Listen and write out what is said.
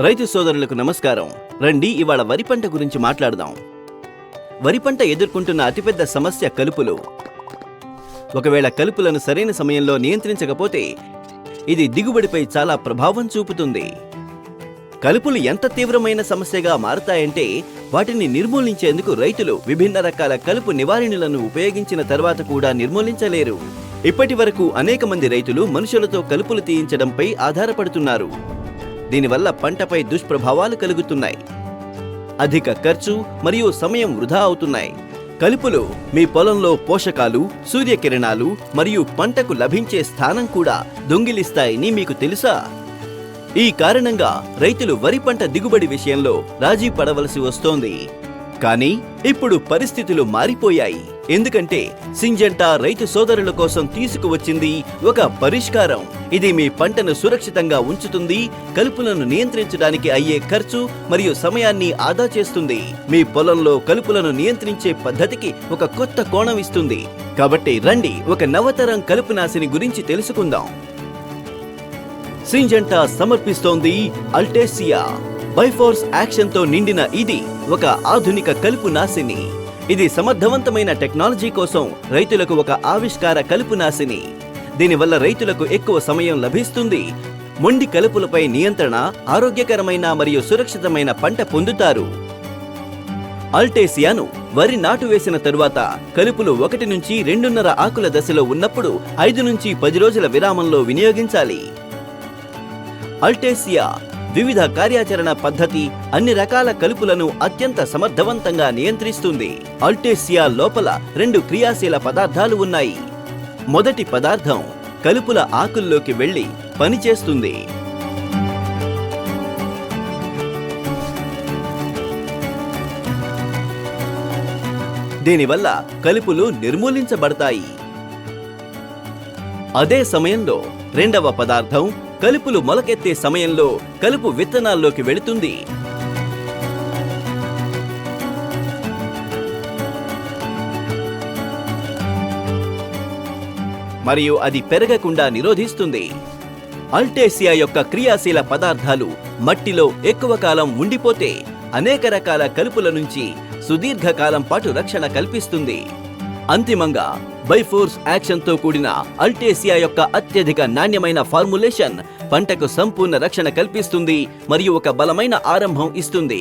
రైతు సోదరులకు నమస్కారం. రండి ఇవాళ వరి పంట గురించి మాట్లాడదాం. వరి పంట ఎదుర్కొంటున్న అతిపెద్ద సమస్య కలుపులు. ఒకవేళ కలుపులను సరైన సమయంలో నియంత్రించకపోతే ఇది దిగుబడిపై చాలా ప్రభావం చూపుతుంది. కలుపులు ఎంత తీవ్రమైన సమస్యగా మారతాయంటే వాటిని నిర్మూలించేందుకు రైతులు విభిన్న రకాల కలుపు నివారణలను ఉపయోగించిన తర్వాత కూడా నిర్మూలించలేరు. ఇప్పటి వరకు అనేక మంది రైతులు మనుషులతో కలుపులు తీయించడంపై ఆధారపడుతున్నారు. దీనివల్ల పంటపై దుష్ప్రభావాలు కలుగుతున్నాయి. అధిక ఖర్చు మరియు సమయం వృధా అవుతున్నాయి. కలుపులు మీ పొలంలో పోషకాలు సూర్యకిరణాలు మరియు పంటకు లభించే స్థానం కూడా దొంగిలిస్తాయని మీకు తెలుసా? ఈ కారణంగా రైతులు వరి పంట దిగుబడి విషయంలో రాజీ పడవలసి వస్తోంది. కానీ ఇప్పుడు పరిస్థితులు మారిపోయాయి. ఎందుకంటే సింజంటా రైతు సోదరుల కోసం తీసుకువచ్చింది ఒక పరిష్కారం. ఇది మీ పంటను సురక్షితంగా ఉంచుతుంది కలుపులను నియంత్రించడానికి అయ్యే ఖర్చు మరియు సమయాన్ని ఆదా చేస్తుంది. మీ పొలంలో కలుపులను నియంత్రించే పద్ధతికి ఒక కొత్త కోణం ఇస్తుంది. కాబట్టి రండి ఒక నవతరం కలుపు నాశిని గురించి తెలుసుకుందాం. సింజంటా సమర్పిస్తోంది అల్టేసియా. బైఫోర్స్ యాక్షన్తో నిండిన ఇది ఒక ఆధునిక కలుపు నాశిని ఇది సమర్థవంతమైన టెక్నాలజీ కోసం రైతులకు ఒక ఆవిష్కార కలుపు నాశిని దీనివల్ల రైతులకు ఎక్కువ సమయం లభిస్తుంది. మొండి కలుపులపై నియంత్రణ ఆరోగ్యకరమైన మరియు సురక్షితమైన పంట పొందుతారు. అల్టేసియాను వరి నాటు వేసిన తరువాత కలుపులు ఒకటి నుంచి రెండున్నర ఆకుల దశలో ఉన్నప్పుడు ఐదు నుంచి పది రోజుల విరామంలో వినియోగించాలి. అల్టేసియా వివిధ కార్యాచరణ పద్ధతి అన్ని రకాల కలుపులను అత్యంత సమర్థవంతంగా నియంత్రిస్తుంది. అల్టేసియా లోపల రెండు క్రియాశీల పదార్థాలు ఉన్నాయి. మొదటి పదార్థం కలుపుల ఆకుల్లోకి వెళ్ళి పనిచేస్తుంది. దీనివల్ల కలుపులు నిర్మూలించబడతాయి. అదే సమయంలో రెండవ పదార్థం కలుపులు మొలకెత్తే సమయంలో కలుపు విత్తనాల్లోకి వెళుతుంది. మరియు అది పెరగకుండా నిరోధిస్తుంది. అల్టేసియా యొక్క క్రియాశీల పదార్థాలు మట్టిలో ఎక్కువ కాలం ఉండిపోతే అనేక రకాల కలుపుల నుంచి సుదీర్ఘకాలం పాటు రక్షణ కల్పిస్తుంది. అంతిమంగా బైఫోర్స్ యాక్షన్తో కూడిన అల్టేసియా యొక్క అత్యధిక నాణ్యమైన ఫార్ములేషన్ పంటకు సంపూర్ణ రక్షణ కల్పిస్తుంది మరియు ఒక బలమైన ఆరంభం ఇస్తుంది.